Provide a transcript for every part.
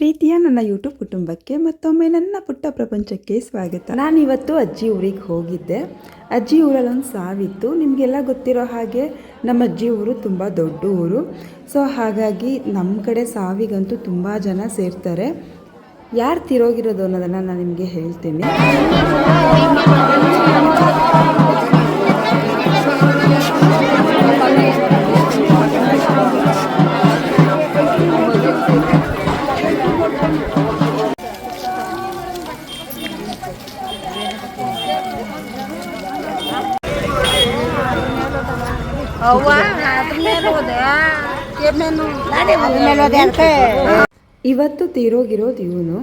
ಪ್ರೀತಿಯ ನನ್ನ ಯೂಟ್ಯೂಬ್ ಕುಟುಂಬಕ್ಕೆ ಮತ್ತೊಮ್ಮೆ ನನ್ನ ಪುಟ್ಟ ಪ್ರಪಂಚಕ್ಕೆ ಸ್ವಾಗತ. ನಾನು ಇವತ್ತು ಅಜ್ಜಿ ಊರಿಗೆ ಹೋಗಿದ್ದೆ. ಅಜ್ಜಿ ಊರಲ್ಲಿ ಒಂದು ಸಾವಿತ್ತು. ನಿಮಗೆಲ್ಲ ಗೊತ್ತಿರೋ ಹಾಗೆ ನಮ್ಮ ಅಜ್ಜಿ ಊರು ತುಂಬ ದೊಡ್ಡ ಊರು. ಸೊ ಹಾಗಾಗಿ ನಮ್ಮ ಕಡೆ ಸಾವಿಗಂತೂ ತುಂಬ ಜನ ಸೇರ್ತಾರೆ. ಯಾರು ತಿರೋಗಿರೋದು ಅನ್ನೋದನ್ನು ನಾನು ನಿಮಗೆ ಹೇಳ್ತೀನಿ. ಇವತ್ತು ತೀರೋಗಿರೋದು ಇವನು.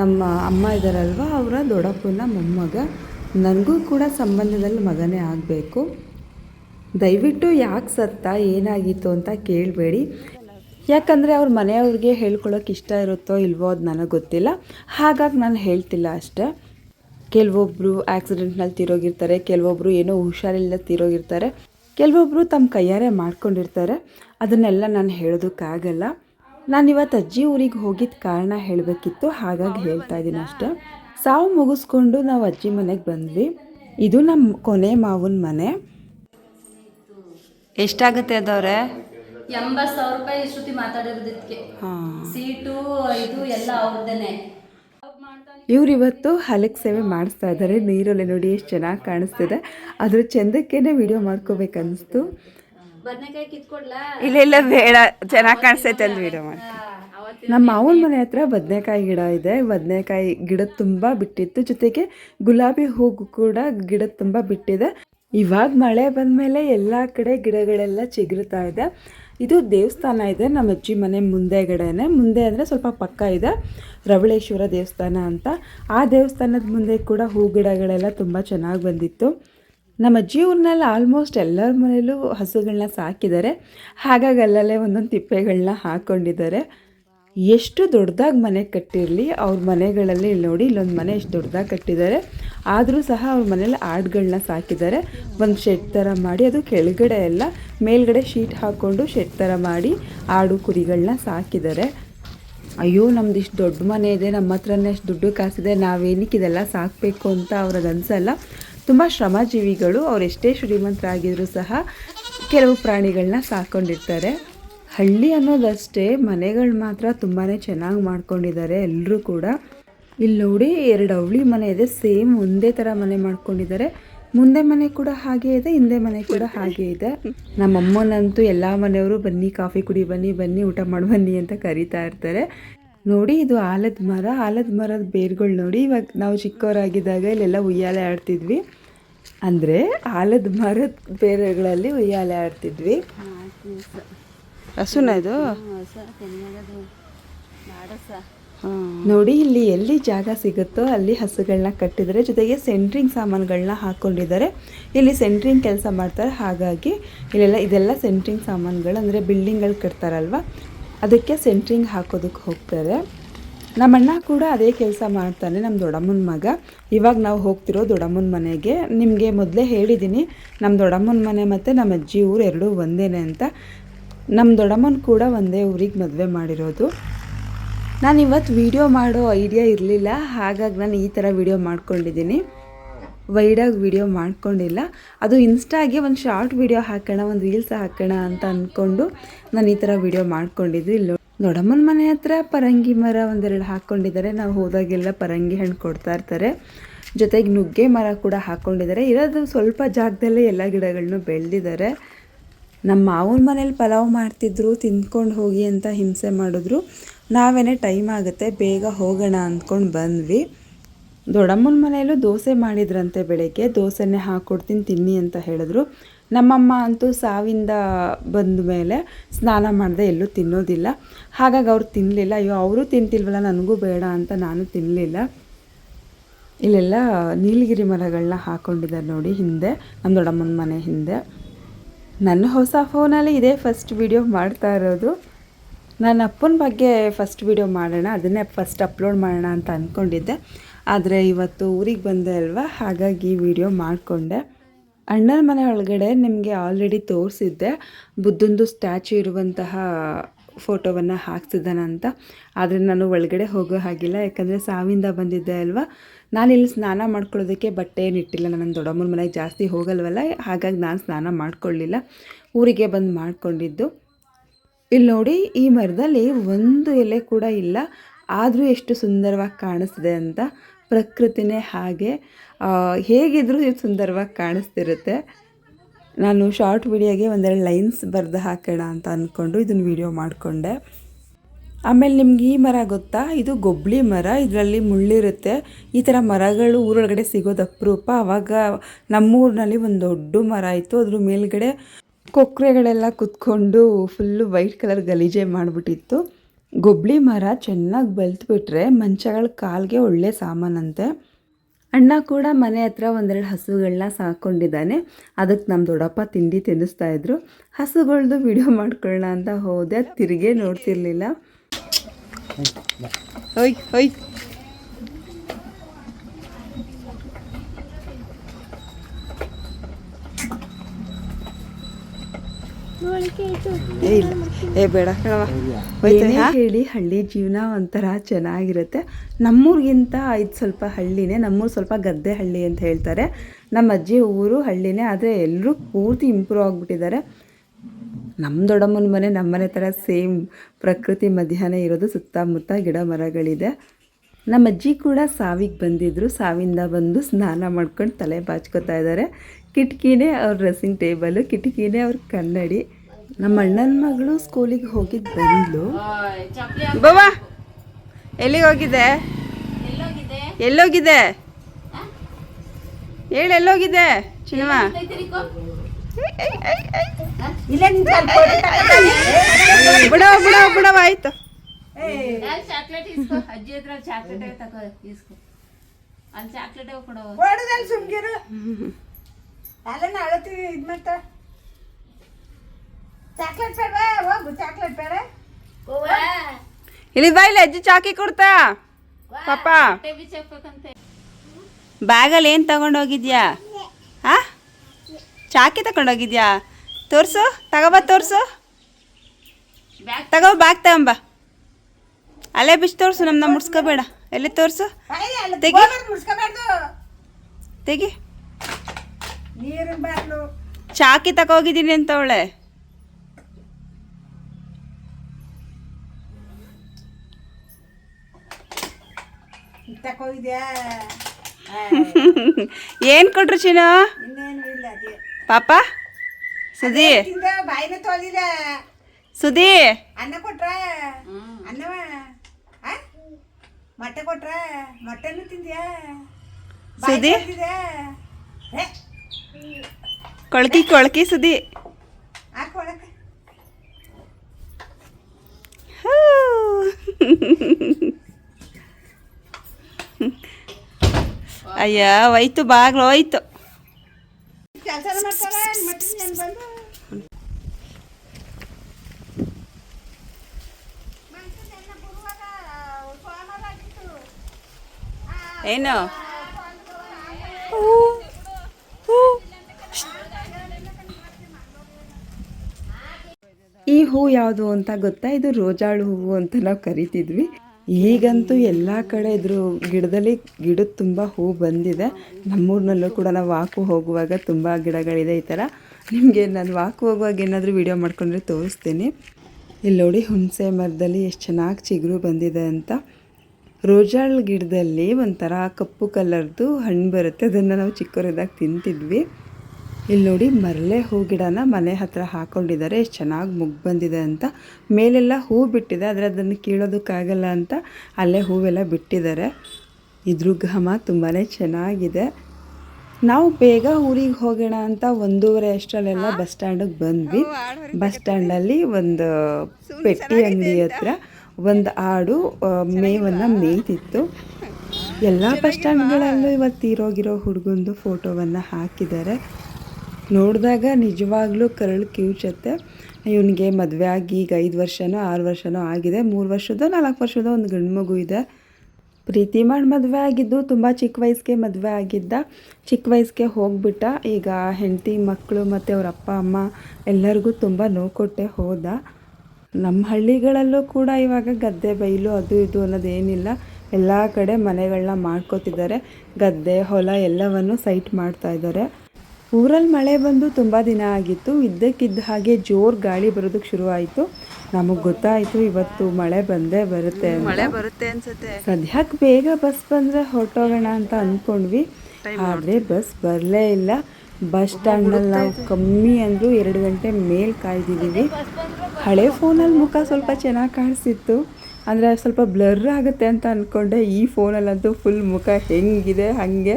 ನಮ್ಮ ಅಮ್ಮ ಇದ್ದಾರಲ್ವ ಅವರ ದೊಡ್ಡಪ್ಪನ ಮೊಮ್ಮಗ. ನನಗೂ ಕೂಡ ಸಂಬಂಧದಲ್ಲಿ ಮಗನೇ ಆಗಬೇಕು. ದಯವಿಟ್ಟು ಯಾಕೆ ಸತ್ತ ಏನಾಗಿತ್ತು ಅಂತ ಕೇಳಬೇಡಿ. ಯಾಕಂದರೆ ಅವ್ರ ಮನೆಯವ್ರಿಗೆ ಹೇಳ್ಕೊಳ್ಳೋಕೆ ಇಷ್ಟ ಇರುತ್ತೋ ಇಲ್ವೋ ಅದು ನನಗೆ ಗೊತ್ತಿಲ್ಲ. ಹಾಗಾಗಿ ನಾನು ಹೇಳ್ತಿಲ್ಲ ಅಷ್ಟೇ. ಕೆಲವೊಬ್ಬರು ಆಕ್ಸಿಡೆಂಟ್ನಲ್ಲಿ ತೀರೋಗಿರ್ತಾರೆ ಕೆಲವೊಬ್ಬರು ಏನೋ ಹುಷಾರಿಲ್ಲದೆ ತೀರೋಗಿರ್ತಾರೆ. ಕೆಲವೊಬ್ಬರು ತಮ್ಮ ಕೈಯಾರೆ ಮಾಡ್ಕೊಂಡಿರ್ತಾರೆ. ಅದನ್ನೆಲ್ಲ ನಾನು ಹೇಳೋದಕ್ಕಾಗಲ್ಲ. ನಾನು ಇವತ್ತು ಅಜ್ಜಿ ಊರಿಗೆ ಹೋಗಿದ್ದ ಕಾರಣ ಹೇಳಬೇಕಿತ್ತು. ಹಾಗಾಗಿ ಹೇಳ್ತಾ ಇದ್ದೀನಿ ಅಷ್ಟೆ. ಸಾವು ಮುಗಿಸ್ಕೊಂಡು ನಾವು ಅಜ್ಜಿ ಮನೆಗೆ ಬಂದ್ವಿ. ಇದು ನಮ್ಮ ಕೊನೆ ಮಾವನ ಮನೆ. ಎಷ್ಟಾಗುತ್ತೆ ಅದವ್ರೆ? ಎಂಬತ್ತು ಸಾವಿರ ರೂಪಾಯಿ ಶ್ರುತಿ ಮಾತಾಡಿರೋದಕ್ಕೆ. ಹಾಂ. ಸೀಟು ಇದು ಎಲ್ಲ ಅವ್ರದ್ದೇನೆ. ಇವರಿವತ್ತು ಹಲಕ್ ಸೇವೆ ಮಾಡಿಸ್ತಾ ಇದ್ದಾರೆ. ನೀರಲ್ಲಿ ನೋಡಿ ಎಷ್ಟು ಚೆನ್ನಾಗಿ ಕಾಣಿಸ್ತಿದೆ. ಅದ್ರ ಚಂದಕ್ಕೇನೆ ವಿಡಿಯೋ ಮಾಡ್ಕೋಬೇಕನ್ನಿಸ್ತು. ಇಲ್ಲ ಇಲ್ಲ ಬೇಡ. ಚೆನ್ನಾಗಿ ಕಾಣಿಸ್ತೈತೆ ಅಲ್ಲಿ. ವಿಡಿಯೋ ಮಾಡಿ ನಮ್ಮ ಮಾವನ ಮನೆ ಹತ್ರ ಬದನೆಕಾಯಿ ಗಿಡ ಇದೆ. ಬದನೆಕಾಯಿ ಗಿಡ ತುಂಬ ಬಿಟ್ಟಿತ್ತು. ಜೊತೆಗೆ ಗುಲಾಬಿ ಹೂವು ಕೂಡ ಗಿಡ ತುಂಬ ಬಿಟ್ಟಿದೆ. ಇವಾಗ ಮಳೆ ಬಂದಮೇಲೆ ಎಲ್ಲ ಕಡೆ ಗಿಡಗಳೆಲ್ಲ ಚಿಗುರುತ್ತಾ ಇದೆ. ಇದು ದೇವಸ್ಥಾನ ಇದೆ, ನಮ್ಮ ಅಜ್ಜಿ ಮನೆ ಮುಂದೆಗಡೆನೆ. ಮುಂದೆ ಅಂದರೆ ಸ್ವಲ್ಪ ಪಕ್ಕ ಇದೆ ರವಳೇಶ್ವರ ದೇವಸ್ಥಾನ ಅಂತ. ಆ ದೇವಸ್ಥಾನದ ಮುಂದೆ ಕೂಡ ಹೂ ಗಿಡಗಳೆಲ್ಲ ತುಂಬ ಚೆನ್ನಾಗಿ ಬಂದಿತ್ತು. ನಮ್ಮ ಅಜ್ಜಿ ಊರಿನಲ್ಲಿ ಆಲ್ಮೋಸ್ಟ್ ಎಲ್ಲರ ಮನೆಯಲ್ಲೂ ಹಸುಗಳನ್ನ ಸಾಕಿದ್ದಾರೆ. ಹಾಗಾಗಿ ಅಲ್ಲಲ್ಲೇ ಒಂದೊಂದು ತಿಪ್ಪೆಗಳನ್ನ ಹಾಕ್ಕೊಂಡಿದ್ದಾರೆ ಎಷ್ಟು ದೊಡ್ಡದಾಗಿ ಮನೆ ಕಟ್ಟಿರಲಿ, ಅವ್ರ ಮನೆಗಳಲ್ಲಿ ನೋಡಿ ಇಲ್ಲೊಂದು ಮನೆ ಎಷ್ಟು ದೊಡ್ಡದಾಗಿ ಕಟ್ಟಿದ್ದಾರೆ ಆದರೂ ಸಹ ಅವ್ರ ಮನೇಲಿ ಆಡುಗಳನ್ನ ಸಾಕಿದ್ದಾರೆ ಒಂದು ಶೆಡ್ ಥರ ಮಾಡಿ, ಅದು ಕೆಳಗಡೆ ಎಲ್ಲ ಮೇಲ್ಗಡೆ ಶೀಟ್ ಹಾಕ್ಕೊಂಡು ಶೆಡ್ ಥರ ಮಾಡಿ ಆಡು ಕುರಿಗಳನ್ನ ಸಾಕಿದ್ದಾರೆ ಅಯ್ಯೋ, ನಮ್ದು ಇಷ್ಟು ದೊಡ್ಡ ಮನೆ ಇದೆ ನಮ್ಮ ಹತ್ರನೇ ಅಷ್ಟು ದುಡ್ಡು ಕಾಸಿದೆ ನಾವೇನಕ್ಕೆ ಇದೆಲ್ಲ ಸಾಕಬೇಕು ಅಂತ ಅವ್ರಿಗೆ ಅನಿಸಲ್ಲ. ತುಂಬ ಶ್ರಮಜೀವಿಗಳು, ಅವ್ರು ಎಷ್ಟೇ ಶ್ರೀಮಂತರಾಗಿದ್ರೂ ಸಹ ಕೆಲವು ಪ್ರಾಣಿಗಳನ್ನ ಸಾಕೊಂಡಿರ್ತಾರೆ. ಹಳ್ಳಿ ಅನ್ನೋದಷ್ಟೇ ಮನೆಗಳು ಮಾತ್ರ ತುಂಬಾ ಚೆನ್ನಾಗಿ ಮಾಡ್ಕೊಂಡಿದ್ದಾರೆ ಎಲ್ಲರೂ ಕೂಡ. ಇಲ್ಲಿ ನೋಡಿ ಎರಡು ಅವಳಿ ಮನೆ ಇದೆ, ಸೇಮ್ ಒಂದೇ ಥರ ಮನೆ ಮಾಡ್ಕೊಂಡಿದ್ದಾರೆ. ಮುಂದೆ ಮನೆ ಕೂಡ ಹಾಗೆ ಇದೆ, ಹಿಂದೆ ಮನೆ ಕೂಡ ಹಾಗೆ ಇದೆ. ನಮ್ಮ ಅಮ್ಮನಂತೂ ಎಲ್ಲ ಮನೆಯವರು ಬನ್ನಿ, ಕಾಫಿ ಕುಡಿ, ಬನ್ನಿ ಬನ್ನಿ, ಊಟ ಮಾಡಿ, ಬನ್ನಿ ಅಂತ ಕರಿತಾ ಇರ್ತಾರೆ. ನೋಡಿ ಇದು ಆಲದ ಮರ, ಆಲದ ಮರದ ಬೇರುಗಳು ನೋಡಿ ಇವಾಗ ನಾವು ಚಿಕ್ಕವರಾಗಿದ್ದಾಗ ಇಲ್ಲೆಲ್ಲ ಉಯ್ಯಾಲೆ ಆಡ್ತಿದ್ವಿ. ಅಂದರೆ ಆಲದ ಮರದ ಬೇರೆಗಳಲ್ಲಿ ಉಯ್ಯಾಲೆ ಆಡ್ತಿದ್ವಿ. ಹಸುನ ಇದು? ನೋಡಿ ಇಲ್ಲಿ ಎಲ್ಲಿ ಜಾಗ ಸಿಗುತ್ತೋ ಅಲ್ಲಿ ಹಸುಗಳನ್ನ ಕಟ್ಟಿದರೆ ಜೊತೆಗೆ ಸೆಂಟ್ರಿಂಗ್ ಸಾಮಾನುಗಳನ್ನ ಹಾಕ್ಕೊಂಡಿದ್ದಾರೆ ಇಲ್ಲಿ ಸೆಂಟ್ರಿಂಗ್ ಕೆಲಸ ಮಾಡ್ತಾರೆ. ಹಾಗಾಗಿ ಇಲ್ಲೆಲ್ಲ ಇದೆಲ್ಲ ಸೆಂಟ್ರಿಂಗ್ ಸಾಮಾನುಗಳು ಅಂದರೆ ಬಿಲ್ಡಿಂಗ್ಗಳು ಕಟ್ತಾರಲ್ವ? ಅದಕ್ಕೆ ಸೆಂಟ್ರಿಂಗ್ ಹಾಕೋದಕ್ಕೆ ಹೋಗ್ತಾರೆ. ನಮ್ಮಣ್ಣ ಕೂಡ ಅದೇ ಕೆಲಸ ಮಾಡ್ತಾನೆ ನಮ್ಮ ದೊಡ್ಡಮ್ಮನ ಮಗ. ಇವಾಗ ನಾವು ಹೋಗ್ತಿರೋ ದೊಡ್ಡಮ್ಮನ ಮನೆಗೆ. ನಿಮಗೆ ಮೊದಲೇ ಹೇಳಿದ್ದೀನಿ ನಮ್ಮ ದೊಡ್ಡಮ್ಮನ ಮನೆ ಮತ್ತು ನಮ್ಮ ಅಜ್ಜಿ ಊರು ಎರಡೂ ಒಂದೇನೆ ಅಂತ. ನಮ್ಮ ದೊಡ್ಡಮ್ಮನ ಕೂಡ ಒಂದೇ ಊರಿಗೆ ಮದುವೆ ಮಾಡಿರೋದು. ನಾನು ಇವತ್ತು ವಿಡಿಯೋ ಮಾಡೋ ಐಡಿಯಾ ಇರಲಿಲ್ಲ, ಹಾಗಾಗಿ ನಾನು ಈ ಥರ ವಿಡಿಯೋ ಮಾಡ್ಕೊಂಡಿದ್ದೀನಿ ವೈಡಾಗಿ ವಿಡಿಯೋ ಮಾಡ್ಕೊಂಡಿಲ್ಲ. ಅದು ಇನ್ಸ್ಟಾಗೆ ಒಂದು ಶಾರ್ಟ್ ವೀಡಿಯೋ ಹಾಕೋಣ, ಒಂದು ರೀಲ್ಸ್ ಹಾಕೋಣ ಅಂತ ಅಂದ್ಕೊಂಡು ನಾನು ಈ ಥರ ವಿಡಿಯೋ ಮಾಡ್ಕೊಂಡಿದ್ದು. ಇಲ್ಲಿ, ದೊಡ್ಡಮ್ಮನ ಮನೆ ಹತ್ರ ಪರಂಗಿ ಮರ ಒಂದೆರಡು ಹಾಕ್ಕೊಂಡಿದ್ದಾರೆ ನಾವು ಹೋದಾಗೆಲ್ಲ ಪರಂಗಿ ಹಣ್ಣು ಕೊಡ್ತಾ ಇರ್ತಾರೆ. ಜೊತೆಗೆ ನುಗ್ಗೆ ಮರ ಕೂಡ ಹಾಕ್ಕೊಂಡಿದ್ದಾರೆ ಇರೋದು ಸ್ವಲ್ಪ ಜಾಗದಲ್ಲೇ ಎಲ್ಲ ಗಿಡಗಳನ್ನೂ ಬೆಳೆದಿದ್ದಾರೆ. ನಮ್ಮ ಮಾವನ ಮನೇಲಿ ಪಲಾವ್ ಮಾಡ್ತಿದ್ರು, ತಿಂದ್ಕೊಂಡು ಹೋಗಿ ಅಂತ ಹಿಂಸೆ ಮಾಡಿದ್ರು. ನಾವೇನೇ ಟೈಮ್ ಆಗುತ್ತೆ, ಬೇಗ ಹೋಗೋಣ ಅಂದ್ಕೊಂಡು ಬಂದ್ವಿ. ದೊಡ್ಡಮ್ಮನ ಮನೆಯಲ್ಲೂ ದೋಸೆ ಮಾಡಿದ್ರಂತೆ ಬೆಳಗ್ಗೆ. ದೋಸೆನೇ ಹಾಕ್ಕೊಡ್ತೀನಿ ತಿನ್ನಿ ಅಂತ ಹೇಳಿದ್ರು. ನಮ್ಮಮ್ಮ ಅಂತೂ ಸಾವಿಂದ ಬಂದ ಮೇಲೆ ಸ್ನಾನ ಮಾಡದೆ ಎಲ್ಲೂ ತಿನ್ನೋದಿಲ್ಲ. ಹಾಗಾಗಿ ಅವ್ರು ತಿನ್ನಲಿಲ್ಲ ಅಯ್ಯೋ, ಅವರು ತಿಂತಿಲ್ವಲ್ಲ, ನನಗೂ ಬೇಡ ಅಂತ ನಾನು ತಿನ್ನಲಿಲ್ಲ ಇಲ್ಲೆಲ್ಲ ನೀಲಗಿರಿ ಮರಗಳನ್ನ ಹಾಕ್ಕೊಂಡಿದ್ದಾರೆ ನೋಡಿ ಹಿಂದೆ, ನಮ್ಮ ದೊಡ್ಡಮ್ಮನ ಮನೆ ಹಿಂದೆ. ನನ್ನ ಹೊಸ ಫೋನಲ್ಲಿ ಇದೇ ಫಸ್ಟ್ ವಿಡಿಯೋ ಮಾಡ್ತಾ ಇರೋದು. ನನ್ನ ಅಪ್ಪನ ಬಗ್ಗೆ ಫಸ್ಟ್ ವಿಡಿಯೋ ಮಾಡೋಣ, ಅದನ್ನೇ ಫಸ್ಟ್ ಅಪ್ಲೋಡ್ ಮಾಡೋಣ ಅಂತ ಅಂದ್ಕೊಂಡಿದ್ದೆ ಆದರೆ ಇವತ್ತು ಊರಿಗೆ ಬಂದೆ ಅಲ್ವಾ, ಹಾಗಾಗಿ ವಿಡಿಯೋ ಮಾಡಿಕೊಂಡೆ. ಅಣ್ಣನ ಮನೆ ಒಳಗಡೆ ನಿಮಗೆ ಆಲ್ರೆಡಿ ತೋರಿಸಿದ್ದೆ. ಬುದ್ಧಂದು ಸ್ಟ್ಯಾಚು ಇರುವಂತಹ ಫೋಟೋವನ್ನು ಹಾಕ್ಸಿದ್ದಾನಂತ ಆದರೆ ನಾನು ಒಳಗಡೆ ಹೋಗೋ ಹಾಗಿಲ್ಲ, ಯಾಕಂದರೆ ಸಾವಿಂದ ಬಂದಿದ್ದೆ ಅಲ್ವಾ? ಇಲ್ಲಿ ಸ್ನಾನ ಮಾಡ್ಕೊಳ್ಳೋದಕ್ಕೆ ಬಟ್ಟೆ ಏನಿಟ್ಟಿಲ್ಲ ನನ್ನ ದೊಡ್ಡಮ್ಮನ ಮನೆಗೆ ಜಾಸ್ತಿ ಹೋಗಲ್ವಲ್ಲ, ಹಾಗಾಗಿ ನಾನು ಸ್ನಾನ ಮಾಡಿಕೊಳ್ಳಿಲ್ಲ. ಊರಿಗೆ ಬಂದು ಮಾಡಿಕೊಂಡಿದ್ದು. ಇಲ್ಲಿ ನೋಡಿ, ಈ ಮರದಲ್ಲಿ ಒಂದು ಎಲೆ ಕೂಡ ಇಲ್ಲ. ಆದರೂ ಎಷ್ಟು ಸುಂದರವಾಗಿ ಕಾಣಿಸ್ತಿದೆ ಅಂತ, ಪ್ರಕೃತಿನೇ ಹಾಗೆ. ಹೇಗಿದ್ರೂ ಇದು ಸುಂದರವಾಗಿ ಕಾಣಿಸ್ತಿರುತ್ತೆ. ನಾನು ಶಾರ್ಟ್ ವಿಡಿಯೋಗೆ ಒಂದೆರಡು ಲೈನ್ಸ್ ಬರೆದು ಹಾಕೋಣ ಅಂತ ಅಂದ್ಕೊಂಡು ಇದನ್ನು ವಿಡಿಯೋ ಮಾಡಿಕೊಂಡೆ. ಆಮೇಲೆ ನಿಮ್ಗೆ ಈ ಮರ ಗೊತ್ತಾ? ಇದು ಗೊಬ್ಬಳಿ ಮರ, ಇದರಲ್ಲಿ ಮುಳ್ಳಿರುತ್ತೆ. ಈ ಥರ ಮರಗಳು ಊರೊಳಗಡೆ ಸಿಗೋದು ಅಪರೂಪ. ಆವಾಗ ನಮ್ಮೂರಿನಲ್ಲಿ ಒಂದು ದೊಡ್ಡ ಮರ ಇತ್ತು. ಅದ್ರ ಮೇಲ್ಗಡೆ ಕೊಕ್ಕರೆಗಳೆಲ್ಲ ಕುತ್ಕೊಂಡು ಫುಲ್ಲು ವೈಟ್ ಕಲರ್ ಗಲೀಜೆ ಮಾಡಿಬಿಟ್ಟಿತ್ತು. ಗೊಬ್ಬಳಿ ಮರ ಚೆನ್ನಾಗಿ ಬೆಳೆದ್ಬಿಟ್ರೆ ಮಂಚಗಳ ಕಾಲಿಗೆ ಒಳ್ಳೆ ಸಾಮಾನಂತೆ. ಅಣ್ಣ ಕೂಡ ಮನೆ ಹತ್ರ ಒಂದೆರಡು ಹಸುಗಳನ್ನ ಸಾಕೊಂಡಿದ್ದಾನೆ. ಅದಕ್ಕೆ ನಮ್ಮ ದೊಡ್ಡಪ್ಪ ತಿಂಡಿ ತಿನ್ನಿಸ್ತಾ ಇದ್ರು. ಹಸುಗಳ್ದು ವಿಡಿಯೋ ಮಾಡ್ಕೊಳ್ಳೋಣ ಅಂತ ಹೋದೆ. ತಿರುಗೇ ನೋಡ್ತಿರ್ಲಿಲ್ಲ. ಏ ಇಲ್ಲ. ಏ ಬೇಡ ಕಣವ ಹೇಳಿ ಹಳ್ಳಿ ಜೀವನ ಒಂಥರ ಚೆನ್ನಾಗಿರುತ್ತೆ. ನಮ್ಮೂರಿಗಿಂತ ಇದು ಸ್ವಲ್ಪ ಹಳ್ಳಿನೇ ನಮ್ಮೂರು ಸ್ವಲ್ಪ ಗದ್ದೆ ಹಳ್ಳಿ ಅಂತ ಹೇಳ್ತಾರೆ. ನಮ್ಮ ಅಜ್ಜಿ ಊರು ಹಳ್ಳಿನೇ ಆದರೆ ಎಲ್ಲರೂ ಪೂರ್ತಿ ಇಂಪ್ರೂವ್ ಆಗಿಬಿಟ್ಟಿದ್ದಾರೆ. ನಮ್ಮ ದೊಡ್ಡಮ್ಮನ ಮನೆ ನಮ್ಮನೆ ಥರ ಸೇಮ್ ಪ್ರಕೃತಿ ಮಧ್ಯಾಹ್ನ ಇರೋದು ಸುತ್ತಮುತ್ತ ಗಿಡ ಮರಗಳಿದೆ. ನಮ್ಮ ಅಜ್ಜಿ ಕೂಡ ಸಾವಿಗೆ ಬಂದಿದ್ದರು ಸಾವಿಂದ ಬಂದು ಸ್ನಾನ ಮಾಡ್ಕೊಂಡು ತಲೆ ಬಾಚ್ಕೋತಾ ಇದ್ದಾರೆ. ಕಿಟಕಿನೇ ಅವ್ರ ಡ್ರೆಸ್ಸಿಂಗ್ ಟೇಬಲು ಕಿಟಕಿನೇ ಅವ್ರ ಕನ್ನಡಿ. ನಮ್ಮ ಅಣ್ಣನ ಮಗಳು ಸ್ಕೂಲಿಗೆ ಹೋಗಿದ್ದು ಬಂದ್ಲು. ಬಾಬಾ ಎಲ್ಲಿಗೆ ಹೋಗಿದೆ ಎಲ್ಲೋಗಿದೆ? ಹೇಳು ಎಲ್ಲೋಗಿದೆ? ಚಿನ್ನಮ್ಮ ಬಿಡವ ಬಿಡವ ಬಿಡವ ಆಯ್ತು. ಚಾಕ್ಲೇಟ್ ಇಸ್ಕೋ ಅಜ್ಜಿ ಹತ್ರ ಚಾಕ್ಲೇಟ್ ತಗೋ ಇಸ್ಕೋ ಅಲ್ಲಿ ಚಾಕ್ಲೇಟ್ ಕೊಡೋ ಹೊಡೆದಲ್ಲಿ ಸುಮ್ಗಿರು ಅಳತಿ ಇದ್ ಮಾಡ್ತ. ಚಾಕ್ಲೇಟ್ ಬೇಡ ಹೋಗು ಚಾಕ್ಲೇಟ್ ಬೇಡ. ಇಲ್ಲಿ ಬಾ ಇಲ್ಲಿ ಅಜ್ಜಿ ಚಾಕಿ ಕೊಡ್ತಾ. ಪಾಪ ಬ್ಯಾಗಲ್ಲಿ ಏನು ತಗೊಂಡೋಗಿದ್ಯಾ? ಹಾ ಚಾಕಿ ತಗೊಂಡೋಗಿದ್ಯಾ? ತೋರ್ಸು ತಗೋಬ ತೋರ್ಸು. ತಗೋ ಬ್ಯಾಗ್ ತಗೊಂಬ. ಅಲ್ಲೇ ಬಿಸಿ ತೋರ್ಸು ನಮ್ಮನ್ನ ಮುಡ್ಸ್ಕೋಬೇಡ. ಎಲ್ಲಿ ತೋರ್ಸು? ತೆಗಿ. ಮುಡ್ಸ್ಕೋಬಾರ್ದು. ತೆಗಿ. ನೀರಿನ ಬಾಟ್ಲು. ಚಾಕಿ ತಗೋಗಿದ್ದೀನಿ ಅಂತ ಅವಳೆ. ತಕೋಗಿದ್ಯಾ ಏನು ಕೊಟ್ರು ಚಿನ್ನು? ಇನ್ನೇನು ಇಲ್ಲ ಅದೇ. ಪಾಪ? ಸುದಿ ತಿಂದ ಬಾಯಿನ ತೊಳಿದ ಸುದಿ ಅನ್ನ ಕೊಟ್ರ? ಅನ್ನವ? ಆ? ಮೊಟ್ಟೆ ಕೊಟ್ರ? ಮೊಟ್ಟೆನೂ ತಿಂದ್ಯಾ? ಬಾಯಿ ಸುದಿ? ತೊಳ್ದಿದ್ಯಾ? ಏ, ಕೊಳ್ಕಿ ಕೊಳಕಿ ಸುದಿ. ಅಯ್ಯ ಹೋಯ್ತು ಬಾಗ್ಲು ಹೋಯ್ತು ಕೆಲ್ಸನ ಈ ಹೂ ಯಾವುದು ಅಂತ ಗೊತ್ತಾ? ಇದು ರೋಜಾಳು ಹೂವು ಅಂತ ನಾವು ಕರಿತಿದ್ವಿ. ಈಗಂತೂ ಎಲ್ಲ ಕಡೆ ಇದ್ರು ಗಿಡದಲ್ಲಿ ಗಿಡದ ತುಂಬ ಹೂ ಬಂದಿದೆ. ನಮ್ಮೂರಿನಲ್ಲೂ ಕೂಡ ನಾವು ವಾಕು ಹೋಗುವಾಗ ತುಂಬ ಗಿಡಗಳಿದೆ ಈ ಥರ ನಿಮಗೆ ನಾನು ವಾಕು ಹೋಗುವಾಗ ಏನಾದರೂ ವಿಡಿಯೋ ಮಾಡ್ಕೊಂಡ್ರೆ ತೋರಿಸ್ತೀನಿ. ಇಲ್ಲಿ ನೋಡಿ ಹುಣಸೆ ಮರದಲ್ಲಿ ಎಷ್ಟು ಚೆನ್ನಾಗಿ ಚಿಗುರು ಬಂದಿದೆ ಅಂತ. ರೋಜಾಳ್ ಗಿಡದಲ್ಲಿ ಒಂಥರ ಕಪ್ಪು ಕಲರ್ದು ಹಣ್ಣು ಬರುತ್ತೆ. ಅದನ್ನು ನಾವು ಚಿಕ್ಕವರಿದ್ದಾಗ ತಿಂತಿದ್ವಿ. ಇಲ್ಲಿ ನೋಡಿ ಮರಳೆ ಹೂ ಗಿಡನ ಮನೆ ಹತ್ರ ಹಾಕೊಂಡಿದ್ದಾರೆ. ಎಷ್ಟು ಚೆನ್ನಾಗಿ ಮುಗ್ ಬಂದಿದೆ ಅಂತ. ಮೇಲೆಲ್ಲ ಹೂ ಬಿಟ್ಟಿದೆ ಆದರೆ ಅದನ್ನು ಕೀಳೋದಕ್ಕಾಗಲ್ಲ ಅಂತ ಅಲ್ಲೇ ಹೂವೆಲ್ಲ ಬಿಟ್ಟಿದ್ದಾರೆ. ಇದ್ರ ಘಮ ತುಂಬಾ ಚೆನ್ನಾಗಿದೆ. ನಾವು ಬೇಗ ಊರಿಗೆ ಹೋಗೋಣ ಅಂತ ಒಂದೂವರೆ ಅಷ್ಟರಲ್ಲೆಲ್ಲ ಬಸ್ ಸ್ಟ್ಯಾಂಡಿಗೆ ಬಂದ್ವಿ. ಬಸ್ ಸ್ಟ್ಯಾಂಡಲ್ಲಿ ಒಂದು ಪೆಟ್ಟಿ ಅಂಗಡಿ ಹತ್ರ ಒಂದು ಆಡು ಮೇವನ್ನು ಮೇಯ್ತಿತ್ತು. ಎಲ್ಲ ಬಸ್ ಸ್ಟ್ಯಾಂಡ್ಗಳಲ್ಲೂ ಇವತ್ತು ತೀರೋಗಿರೋ ಹುಡುಗಂದು ಫೋಟೋವನ್ನು ಹಾಕಿದ್ದಾರೆ. ನೋಡಿದಾಗ ನಿಜವಾಗ್ಲೂ ಕರಳು ಕಿವುಚತ್ತೆ. ಇವನಿಗೆ ಮದುವೆ ಆಗಿ ಈಗ ಐದು ವರ್ಷನೋ, ಆರು ವರ್ಷನೋ ಆಗಿದೆ. ಮೂರು ವರ್ಷದ, ನಾಲ್ಕು ವರ್ಷದ ಒಂದು ಗಂಡು ಮಗು ಇದೆ. ಪ್ರೀತಿ ಮಾಡಿ ಮದುವೆ ಆಗಿದ್ದು, ತುಂಬ ಚಿಕ್ಕ ವಯಸ್ಸಿಗೆ ಮದುವೆ ಆಗಿದ್ದ. ಚಿಕ್ಕ ವಯಸ್ಸಿಗೆ ಹೋಗ್ಬಿಟ್ಟ. ಈಗ ಹೆಂಡತಿ, ಮಕ್ಕಳು ಮತ್ತು ಅವ್ರ ಅಪ್ಪ, ಅಮ್ಮ ಎಲ್ಲರಿಗೂ ತುಂಬ ನೋವು ಕೊಟ್ಟೆ ಹೋದ. ನಮ್ಮ ಹಳ್ಳಿಗಳಲ್ಲೂ ಕೂಡ ಇವಾಗ ಗದ್ದೆ ಬೈಲು, ಅದು ಇದು ಅನ್ನೋದೇನಿಲ್ಲ ಎಲ್ಲ ಕಡೆ ಮನೆಗಳನ್ನ ಮಾಡ್ಕೋತಿದ್ದಾರೆ. ಗದ್ದೆ, ಹೊಲ ಎಲ್ಲವನ್ನು ಸೈಟ್ ಮಾಡ್ತಾ ಇದ್ದಾರೆ. ಊರಲ್ಲಿ ಮಳೆ ಬಂದು ತುಂಬ ದಿನ ಆಗಿತ್ತು. ಇದ್ದಕ್ಕಿದ್ದ ಹಾಗೆ ಜೋರು ಗಾಳಿ ಬರೋದಕ್ಕೆ ಶುರುವಾಯಿತು. ನಮಗೆ ಗೊತ್ತಾಯಿತು ಇವತ್ತು ಮಳೆ ಬಂದೇ ಬರುತ್ತೆ ಮಳೆ ಬರುತ್ತೆ ಅನ್ಸುತ್ತೆ. ಸದ್ಯಕ್ಕೆ ಬೇಗ ಬಸ್ ಬಂದರೆ ಹೊರಟೋಗೋಣ ಅಂತ ಅಂದ್ಕೊಂಡ್ವಿ ಆದರೆ ಬಸ್ ಬರಲೇ ಇಲ್ಲ. ಬಸ್ ಸ್ಟ್ಯಾಂಡಲ್ಲಿ ನಾವು ಕಮ್ಮಿ ಅಂದರೂ ಎರಡು ಗಂಟೆ ಮೇಲ್ ಕಾಯ್ದಿದ್ದೀವಿ. ಹಳೆ ಫೋನಲ್ಲಿ ಮುಖ ಸ್ವಲ್ಪ ಚೆನ್ನಾಗಿ ಕಾಣಿಸ್ತಿತ್ತು ಅಂದರೆ ಸ್ವಲ್ಪ ಬ್ಲರ್ ಆಗುತ್ತೆ ಅಂತ ಅಂದ್ಕೊಂಡೆ ಈ ಫೋನಲ್ಲಂತೂ ಫುಲ್ ಮುಖ ಹೆಂಗಿದೆ, ಹಾಗೆ.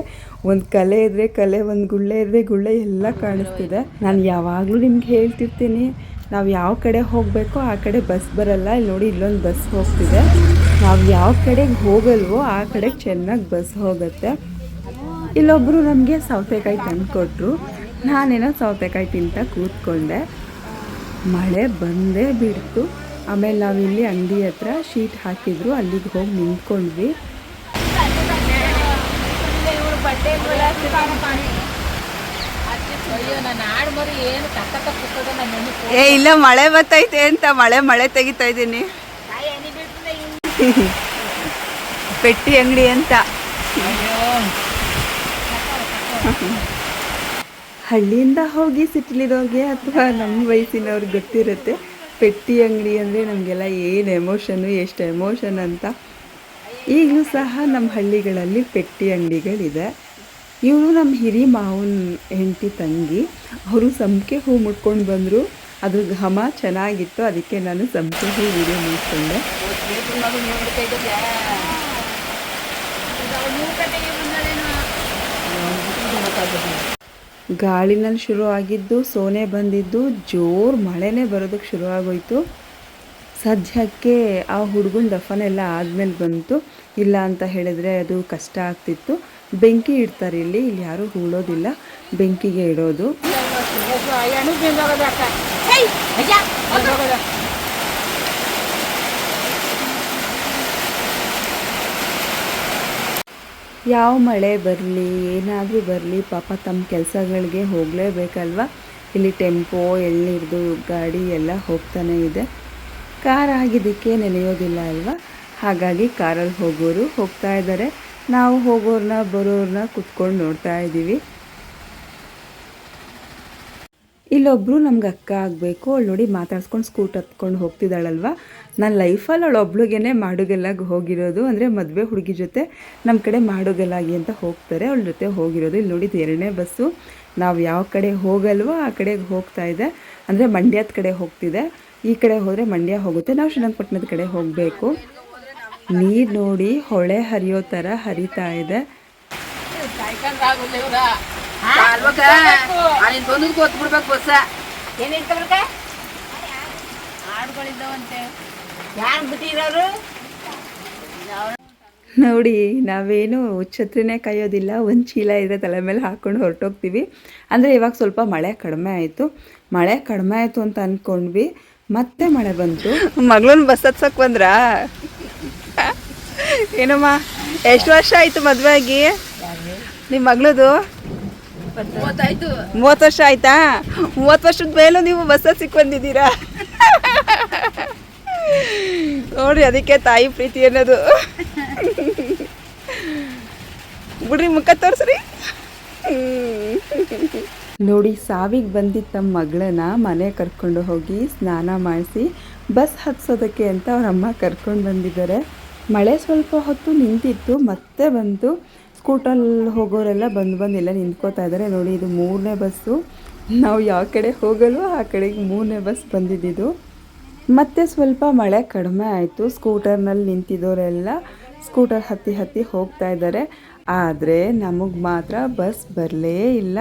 ಒಂದು ಕಲೆ ಇದ್ದರೆ ಕಲೆ, ಒಂದು ಗುಳ್ಳೆ ಇದ್ದರೆ ಗುಳ್ಳೆ ಎಲ್ಲ ಕಾಣಿಸ್ತಿದೆ. ನಾನು ಯಾವಾಗಲೂ ನಿಮ್ಗೆ ಹೇಳ್ತಿರ್ತೀನಿ, ನಾವು ಯಾವ ಕಡೆ ಹೋಗಬೇಕೋ ಆ ಕಡೆ ಬಸ್ ಬರಲ್ಲ. ಇಲ್ಲಿ ನೋಡಿ ಇಲ್ಲೊಂದು ಬಸ್ ಹೋಗ್ತಿದೆ. ನಾವು ಯಾವ ಕಡೆಗೆ ಹೋಗಲ್ವೋ ಆ ಕಡೆ ಚೆನ್ನಾಗಿ ಬಸ್ ಹೋಗುತ್ತೆ. ಇಲ್ಲೊಬ್ಬರು ನಮಗೆ ಸೌತೆಕಾಯಿ ತಂದುಕೊಟ್ರು. ನಾನೇನೋ ಸೌತೆಕಾಯಿ ತಿಂತ ಕೂತ್ಕೊಂಡೆ. ಮಳೆ ಬಂದೇ ಬಿಡ್ತು. ಆಮೇಲೆ ನಾವಿಲ್ಲಿ ಅಂಗಡಿ ಹತ್ರ ಶೀಟ್ ಹಾಕಿದ್ರು ಅಲ್ಲಿಗೆ ಹೋಗಿ ನಿಂತ್ಕೊಂಡ್ವಿ. ಏ ಇಲ್ಲ ಮಳೆ ಬರ್ತೈತೆ ಅಂತ ಮಳೆ ಮಳೆ ತೆಗಿತಾ ಇದ್ದೀನಿ. ಪೆಟ್ಟಿ ಅಂಗಡಿ ಅಂತ. ಹಳ್ಳಿಯಿಂದ ಹೋಗಿ ಸಿಟಿಲಿರೋರಿಗೆ ಅಥವಾ ನಮ್ಮ ವಯಸ್ಸಿನವ್ರಿಗೆ ಗೊತ್ತಿರುತ್ತೆ. ಪೆಟ್ಟಿ ಅಂಗಡಿ ಅಂದರೆ ನಮಗೆಲ್ಲ ಏನು ಎಮೋಷನ್ನು ಎಷ್ಟು ಎಮೋಷನ್ ಅಂತ. ಈಗಲೂ ಸಹ ನಮ್ಮ ಹಳ್ಳಿಗಳಲ್ಲಿ ಪೆಟ್ಟಿ ಅಂಗಡಿಗಳಿದೆ. ಇವನು ನಮ್ಮ ಹಿರಿ ಮಾವನ ಹೆಂಡತಿ ತಂಗಿ, ಅವರು ಸಂಪಿಗೆ ಹೂ ಮುಟ್ಕೊಂಡು ಬಂದರು. ಅದ್ರ ಘಮ ಚೆನ್ನಾಗಿತ್ತು, ಅದಕ್ಕೆ ನಾನು ಸಂಪಿಗೆ ಹೂ ವಿಡಿಯೋ ಮಾಡಿಕೊಂಡೆ. ಗಾಳಿನಲ್ಲಿ ಶುರು ಆಗಿದ್ದು, ಸೋನೆ ಬಂದಿದ್ದು, ಜೋರು ಮಳೆನೇ ಬರೋದಕ್ಕೆ ಶುರು ಆಗೋಯ್ತು. ಸದ್ಯಕ್ಕೆ ಆ ಹುಡುಗನ ದಫನೆಲ್ಲ ಆದಮೇಲೆ ಬಂತು. ಇಲ್ಲ ಅಂತ ಹೇಳಿದ್ರೆ ಅದು ಕಷ್ಟ ಆಗ್ತಿತ್ತು. ಬೆಂಕಿ ಇಡ್ತಾರೆ ಇಲ್ಲಿ ಇಲ್ಲಿ ಯಾರೂ ಹೂಳೋದಿಲ್ಲ ಬೆಂಕಿಗೆ ಇಡೋದು. ಯಾವ ಮಳೆ ಬರಲಿ, ಏನಾದರೂ ಬರಲಿ, ಪಾಪ ತಮ್ಮ ಕೆಲಸಗಳಿಗೆ ಹೋಗಲೇಬೇಕಲ್ವ? ಇಲ್ಲಿ ಟೆಂಪೋ, ಎಳ್ನೀರ್ದು ಗಾಡಿ ಎಲ್ಲ ಹೋಗ್ತಾನೆ ಇದೆ. ಕಾರ್ ಆಗಿದ್ದಕ್ಕೆ ನೆನೆಯೋದಿಲ್ಲ ಅಲ್ವಾ? ಹಾಗಾಗಿ ಕಾರಲ್ಲಿ ಹೋಗೋರು ಹೋಗ್ತಾ ಇದ್ದಾರೆ. ನಾವು ಹೋಗೋರನ್ನ ಬರೋರನ್ನ ಕುತ್ಕೊಂಡು ನೋಡ್ತಾ ಇದ್ದೀವಿ. ಇಲ್ಲೊಬ್ಬರು ನಮ್ಗೆ ಅಕ್ಕ ಆಗಬೇಕು. ಅವಳು ನೋಡಿ ಮಾತಾಡ್ಸ್ಕೊಂಡು ಸ್ಕೂಟ್ ಹತ್ಕೊಂಡು ಹೋಗ್ತಿದ್ದಾಳಲ್ವ? ನನ್ನ ಲೈಫಲ್ಲಿ ಅವಳು ಒಬ್ಳಿಗೇನೆ ಮಾಡುಗೆಲ್ಲಾಗ ಹೋಗಿರೋದು ಅಂದರೆ ಮದುವೆ ಹುಡುಗಿ ಜೊತೆ ನಮ್ಮ ಕಡೆ ಮಾಡುಗೆಲ್ಲಾಗಿ ಅಂತ ಹೋಗ್ತಾರೆ. ಅವಳ ಜೊತೆ ಹೋಗಿರೋದು. ಇಲ್ಲಿ ನೋಡಿದ್ದು ಎರಡನೇ ಬಸ್ಸು. ನಾವು ಯಾವ ಕಡೆ ಹೋಗಲ್ವೋ ಆ ಕಡೆಗೆ ಹೋಗ್ತಾ ಇದೆ. ಅಂದರೆ ಮಂಡ್ಯದ ಕಡೆ ಹೋಗ್ತಿದೆ. ಈ ಕಡೆ ಹೋದರೆ ಮಂಡ್ಯ ಹೋಗುತ್ತೆ. ನಾವು ಶ್ರೀರಂಗಪಟ್ಟಣದ ಕಡೆ ಹೋಗಬೇಕು. ನೀರು ನೋಡಿ, ಹೊಳೆ ಹರಿಯೋ ಥರ ಹರಿತಾ ಇದೆ. ಏನಿರ್ತಾವಂತೆ ನೋಡಿ ನಾವೇನು ಛತ್ರಿನೇ ಕಾಯೋದಿಲ್ಲ ಒಂದು ಚೀಲ ಇದೆ ತಲೆ ಮೇಲೆ ಹಾಕ್ಕೊಂಡು ಹೊರಟೋಗ್ತೀವಿ. ಅಂದರೆ ಇವಾಗ ಸ್ವಲ್ಪ ಮಳೆ ಕಡಿಮೆ ಆಯಿತು. ಮಳೆ ಕಡಿಮೆ ಆಯಿತು ಅಂತ ಅಂದ್ಕೊಂಡ್ವಿ ಮತ್ತೆ ಮಳೆ ಬಂತು. ಮಗಳನ್ನ ಬಸ್ ಹತ್ಸಕ್ಕೆ ಬಂದ್ರಾ? ಏನಮ್ಮ ಎಷ್ಟು ವರ್ಷ ಆಯಿತು ಮದುವೆ ಆಗಿ? ನಿಮ್ಮ ಮಗಳದು? ಮೂವತ್ತು ವರ್ಷ ಆಯ್ತಾ? ಮೂವತ್ತು ವರ್ಷದ ಮೇಲೂ ನೀವು ಬಸ್ ಸಿಕ್ ಬಂದಿದ್ದೀರಾ? ನೋಡ್ರಿ ಅದಕ್ಕೆ ತಾಯಿ ಪ್ರೀತಿ ಅನ್ನೋದು. ಬಿಡ್ರಿ, ಮುಖ ತೋರ್ಸ್ರಿ. ನೋಡಿ, ಸಾವಿಗೆ ಬಂದಿದ್ದ ತಮ್ಮ ಮಗಳನ್ನ ಮನೆ ಕರ್ಕೊಂಡು ಹೋಗಿ ಸ್ನಾನ ಮಾಡಿಸಿ ಬಸ್ ಹತ್ಸೋದಕ್ಕೆ ಅಂತ ಅವರಮ್ಮ ಕರ್ಕೊಂಡು ಬಂದಿದ್ದಾರೆ. ಮಳೆ ಸ್ವಲ್ಪ ಹೊತ್ತು ನಿಂತಿತ್ತು, ಮತ್ತೆ ಬಂತು ಸ್ಕೂಟಲ್ಲಿ ಹೋಗೋರೆಲ್ಲ ಬಂದು ಬಂದು ಎಲ್ಲ ನಿಂತ್ಕೋತಾ ಇದ್ದಾರೆ. ನೋಡಿ, ಇದು ಮೂರನೇ ಬಸ್ಸು. ನಾವು ಯಾವ ಕಡೆ ಹೋಗಲ್ವೋ ಆ ಕಡೆಗೆ ಮೂರನೇ ಬಸ್ ಬಂದಿದ್ದಿದ್ದು ಮತ್ತೆ ಸ್ವಲ್ಪ ಮಳೆ ಕಡಿಮೆ ಆಯಿತು. ಸ್ಕೂಟರ್ನಲ್ಲಿ ನಿಂತಿದ್ದವರೆಲ್ಲ ಸ್ಕೂಟರ್ ಹತ್ತಿ ಹತ್ತಿ ಹೋಗ್ತಾ ಇದ್ದಾರೆ. ಆದರೆ ನಮಗೆ ಮಾತ್ರ ಬಸ್ ಬರಲೇ ಇಲ್ಲ.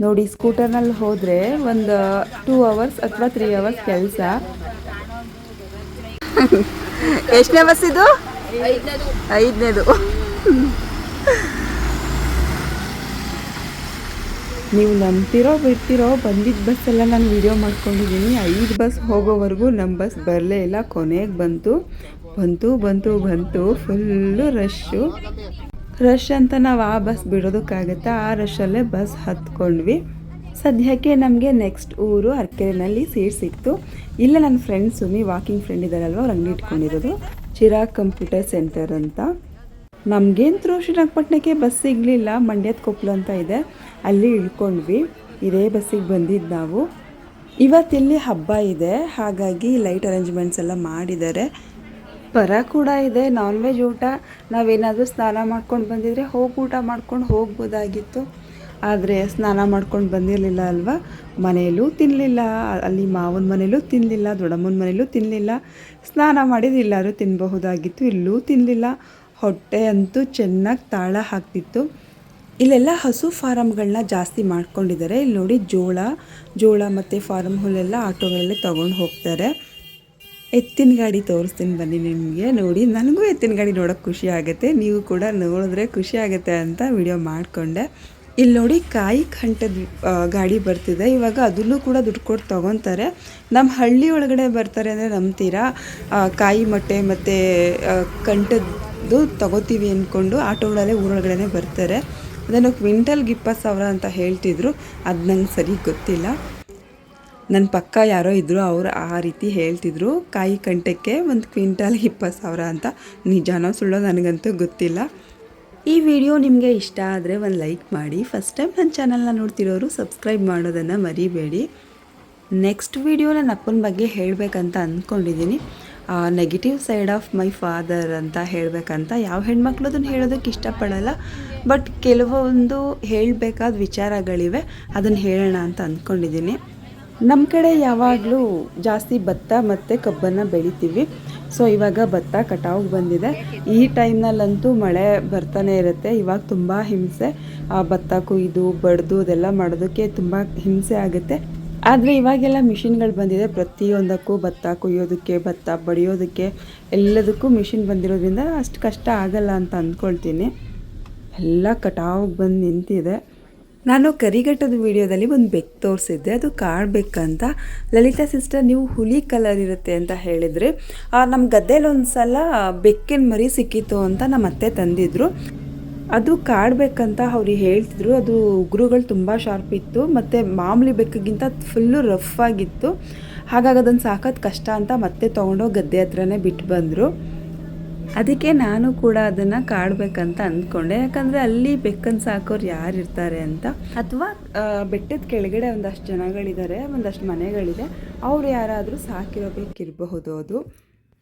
ನೋಡಿ, ಸ್ಕೂಟರ್ನಲ್ಲಿ ಹೋದರೆ ಒಂದು ಟೂ ಅವರ್ಸ್ ಅಥವಾ ತ್ರೀ ಅವರ್ಸ್ ಕೆಲಸ. ಎಷ್ಟನೇ ಬಸ್ ಇದು ಐದನೇದು. ನೀವು ನಂಬ್ತಿರೋ ಬಿಡ್ತಿರೋ ಬಂದಿದ್ದ ಬಸ್ಸೆಲ್ಲ ನಾನು ವೀಡಿಯೋ ಮಾಡ್ಕೊಂಡಿದ್ದೀನಿ. ಐದು ಬಸ್ ಹೋಗೋವರೆಗೂ ನಮ್ಮ ಬಸ್ ಬರಲೇ ಇಲ್ಲ. ಕೊನೆಗೆ ಬಂತು ಬಂತು ಬಂತು ಬಂತು. ಫುಲ್ಲು ರಶ್ಶು ರಶ್ ಅಂತ ನಾವು ಆ ಬಸ್ ಬಿಡೋದಕ್ಕಾಗತ್ತಾ? ಆ ರಶಲ್ಲೇ ಬಸ್ ಹತ್ಕೊಂಡ್ವಿ. ಸದ್ಯಕ್ಕೆ ನಮಗೆ ನೆಕ್ಸ್ಟ್ ಊರು ಅರ್ಕೆರೆನಲ್ಲಿ ಸೀಟ್ ಸಿಕ್ತು. ಇಲ್ಲ ನನ್ನ ಫ್ರೆಂಡ್ ಸುಮಿ ವಾಕಿಂಗ್ ಫ್ರೆಂಡ್ ಇದ್ದಾರಲ್ವ, ಅವ್ರು ಅಂಗಡಿ ಇಟ್ಕೊಂಡಿರೋದು. ಚಿರಾಗ್ ಕಂಪ್ಯೂಟರ್ ಸೆಂಟರ್ ಅಂತ. ನಮಗೇಂತರೂ ಶ್ರೀರಂಗಪಟ್ಟಣಕ್ಕೆ ಬಸ್ ಸಿಗಲಿಲ್ಲ, ಮಂಡ್ಯದ ಕೊಪ್ಪಲು ಅಂತ ಇದೆ. ಅಲ್ಲಿ ಇಳ್ಕೊಂಡ್ವಿ. ಇದೇ ಬಸ್ಸಿಗೆ ಬಂದಿದ್ದು ನಾವು. ಇವತ್ತಿಲ್ಲಿ ಹಬ್ಬ ಇದೆ. ಹಾಗಾಗಿ ಲೈಟ್ ಅರೇಂಜ್ಮೆಂಟ್ಸ್ ಎಲ್ಲ ಮಾಡಿದ್ದಾರೆ. ಪರ ಕೂಡ ಇದೆ. ನಾನ್ ವೆಜ್ ಊಟ, ನಾವೇನಾದರೂ ಸ್ನಾನ ಮಾಡ್ಕೊಂಡು ಬಂದಿದ್ರೆ ಹೋಗಿ ಊಟ ಮಾಡ್ಕೊಂಡು ಹೋಗ್ಬೋದಾಗಿತ್ತು. ಆದರೆ ಸ್ನಾನ ಮಾಡ್ಕೊಂಡು ಬಂದಿರಲಿಲ್ಲ ಅಲ್ವಾ? ಮನೆಯಲ್ಲೂ ತಿನ್ನಲಿಲ್ಲ ಅಲ್ಲಿ ಮಾವನ ಮನೇಲೂ ತಿನ್ನಲಿಲ್ಲ ದೊಡ್ಡಮ್ಮನ ಮನೇಲೂ ತಿನ್ನಲಿಲ್ಲ ಸ್ನಾನ ಮಾಡಿದ ಎಲ್ಲರೂ ತಿನ್ನಬಹುದಾಗಿತ್ತು ಇಲ್ಲೂ ತಿನ್ನಲಿಲ್ಲ ಹೊಟ್ಟೆ ಅಂತೂ ಚೆನ್ನಾಗಿ ತಾಳ ಹಾಕ್ತಿತ್ತು. ಇಲ್ಲೆಲ್ಲ ಹಸು ಫಾರಮ್ಗಳನ್ನ ಜಾಸ್ತಿ ಮಾಡ್ಕೊಂಡಿದ್ದಾರೆ. ಇಲ್ಲಿ ನೋಡಿ ಜೋಳ ಜೋಳ ಮತ್ತು ಫಾರಮ್ ಹುಲ್ಲೆಲ್ಲ ಆಟೋಗಳಲ್ಲಿ ತೊಗೊಂಡು ಹೋಗ್ತಾರೆ. ಎತ್ತಿನ ಗಾಡಿ ತೋರಿಸ್ತೀನಿ ಬನ್ನಿ ನಿಮಗೆ. ನೋಡಿ, ನನಗೂ ಎತ್ತಿನ ಗಾಡಿ ನೋಡೋಕ್ಕೆ ಖುಷಿ ಆಗುತ್ತೆ. ನೀವು ಕೂಡ ನೋಡಿದ್ರೆ ಖುಷಿ ಆಗುತ್ತೆ ಅಂತ ವಿಡಿಯೋ ಮಾಡಿಕೊಂಡೆ. ಇಲ್ಲಿ ನೋಡಿ ಕಾಯಿ ಕಂಠದ ಗಾಡಿ ಬರ್ತಿದೆ. ಇವಾಗ ಅದನ್ನು ಕೂಡ ದುಡ್ಡು ಕೊಟ್ಟು ತೊಗೊತಾರೆ. ನಮ್ಮ ಹಳ್ಳಿ ಒಳಗಡೆ ಬರ್ತಾರೆ ಅಂದರೆ ನಂಬ್ತೀರಾ ಕಾಯಿ ಮೊಟ್ಟೆ ಮತ್ತು ಕಂಠದ್ದು ತಗೋತೀವಿ ಅಂದ್ಕೊಂಡು ಆಟೋಗಳಲ್ಲೇ ಊರೊಳಗಡೆ ಬರ್ತಾರೆ. ಅದನ್ನು ಕ್ವಿಂಟಲ್ಗೆ ಇಪ್ಪತ್ತು ಸಾವಿರ ಅಂತ ಹೇಳ್ತಿದ್ರು. ಅದು ನಂಗೆ ಸರಿ ಗೊತ್ತಿಲ್ಲ. ನನ್ನ ಪಕ್ಕ ಯಾರೋ ಇದ್ದರು ಅವರು ಆ ರೀತಿ ಹೇಳ್ತಿದ್ರು. ಕಾಯಿ ಕಂಟಕ್ಕೆ ಒಂದು ಕ್ವಿಂಟಲ್ ಇಪ್ಪತ್ತು ಸಾವಿರ ಅಂತ. ನಿಜಾನೋ ಸುಳ್ಳೋ ನನಗಂತೂ ಗೊತ್ತಿಲ್ಲ. ಈ ವಿಡಿಯೋ ನಿಮಗೆ ಇಷ್ಟ ಆದರೆ ಒಂದು ಲೈಕ್ ಮಾಡಿ. ಫಸ್ಟ್ ಟೈಮ್ ನನ್ನ ಚಾನಲ್ನ ನೋಡ್ತಿರೋರು ಸಬ್ಸ್ಕ್ರೈಬ್ ಮಾಡೋದನ್ನು ಮರಿಬೇಡಿ. ನೆಕ್ಸ್ಟ್ ವಿಡಿಯೋ ನನ್ನ ಅಪ್ಪನ ಬಗ್ಗೆ ಹೇಳಬೇಕಂತ ಅಂದ್ಕೊಂಡಿದ್ದೀನಿ negative side of my father ಅಂತ ಹೇಳಬೇಕಂತ ಯಾವ ಹೆಣ್ಮಕ್ಳು ಅದನ್ನು ಹೇಳೋದಕ್ಕೆ ಇಷ್ಟಪಡಲ್ಲ. ಬಟ್ ಕೆಲವೊಂದು ಹೇಳಬೇಕಾದ ವಿಚಾರಗಳಿವೆ, ಅದನ್ನು ಹೇಳೋಣ ಅಂತ ಅಂದ್ಕೊಂಡಿದ್ದೀನಿ ನಮ್ಮ ಕಡೆ ಯಾವಾಗಲೂ ಜಾಸ್ತಿ ಭತ್ತ ಮತ್ತು ಕಬ್ಬನ್ನು ಬೆಳಿತೀವಿ. ಸೊ ಇವಾಗ ಭತ್ತ ಕಟಾವಿಗೆ ಬಂದಿದೆ. ಈ ಟೈಮ್ನಲ್ಲಂತೂ ಮಳೆ ಬರ್ತಾನೆ ಇರುತ್ತೆ. ಇವಾಗ ತುಂಬ ಹಿಂಸೆ. ಆ ಭತ್ತ ಕುಯ್ದು ಬಡ್ದು ಅದೆಲ್ಲ ಮಾಡೋದಕ್ಕೆ ತುಂಬ ಹಿಂಸೆ ಆಗುತ್ತೆ. ಆದರೆ ಇವಾಗೆಲ್ಲ ಮಿಷಿನ್ಗಳು ಬಂದಿದೆ. ಪ್ರತಿಯೊಂದಕ್ಕೂ ಭತ್ತ ಕುಯ್ಯೋದಕ್ಕೆ, ಭತ್ತ ಬಡಿಯೋದಕ್ಕೆ ಎಲ್ಲದಕ್ಕೂ ಮಿಷಿನ್ ಬಂದಿರೋದ್ರಿಂದ ಅಷ್ಟು ಕಷ್ಟ ಆಗಲ್ಲ ಅಂತ ಅಂದ್ಕೊಳ್ತೀನಿ. ಎಲ್ಲ ಕಟಾವಿಗೆ ಬಂದು ನಿಂತಿದೆ. ನಾನು ಕರಿಘಟ್ಟದ ವಿಡಿಯೋದಲ್ಲಿ ಒಂದು ಬೆಕ್ ತೋರಿಸಿದ್ದೆ. ಅದು ಕಾಡು ಬೆಕ್ಕಂತ ಲಲಿತಾ ಸಿಸ್ಟರ್, ನೀವು ಹುಲಿ ಕಲರ್ ಇರುತ್ತೆ ಅಂತ ಹೇಳಿದ್ರಿ. ನಮ್ಮ ಗದ್ದೆಲಿ ಒಂದು ಸಲ ಬೆಕ್ಕಿನ ಮರಿ ಸಿಕ್ಕಿತ್ತು ಅಂತ ನಮ್ಮ ಅತ್ತೆ ತಂದಿದ್ರು. ಅದು ಕಾಡಬೇಕಂತ ಅವ್ರು ಹೇಳ್ತಿದ್ರು. ಅದು ಉಗುರುಗಳು ತುಂಬ ಶಾರ್ಪ್ ಇತ್ತು. ಮತ್ತು ಮಾಮೂಲಿ ಬೆಕ್ಕಗಿಂತ ಫುಲ್ಲು ರಫ್ ಆಗಿತ್ತು. ಹಾಗಾಗಿ ಅದನ್ನು ಸಾಕೋದು ಕಷ್ಟ ಅಂತ ಮತ್ತೆ ತೊಗೊಂಡೋಗಿ ಗದ್ದೆ ಹತ್ರನೇ ಬಿಟ್ಟು ಬಂದರು. ಅದಕ್ಕೆ ನಾನು ಕೂಡ ಅದನ್ನು ಕಾಡಬೇಕಂತ ಅಂದ್ಕೊಂಡೆ. ಯಾಕಂದರೆ ಅಲ್ಲಿ ಬೆಕ್ಕನ್ನು ಸಾಕೋರು ಯಾರು ಇರ್ತಾರೆ ಅಂತ. ಅಥವಾ ಬೆಟ್ಟದ ಕೆಳಗಡೆ ಒಂದಷ್ಟು ಜನಗಳಿದ್ದಾರೆ ಒಂದಷ್ಟು ಮನೆಗಳಿದೆ. ಅವ್ರು ಯಾರಾದರೂ ಸಾಕಿರೋ ಬೆಕ್ಕಿರಬಹುದು ಅದು.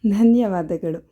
ಧನ್ಯವಾದಗಳು.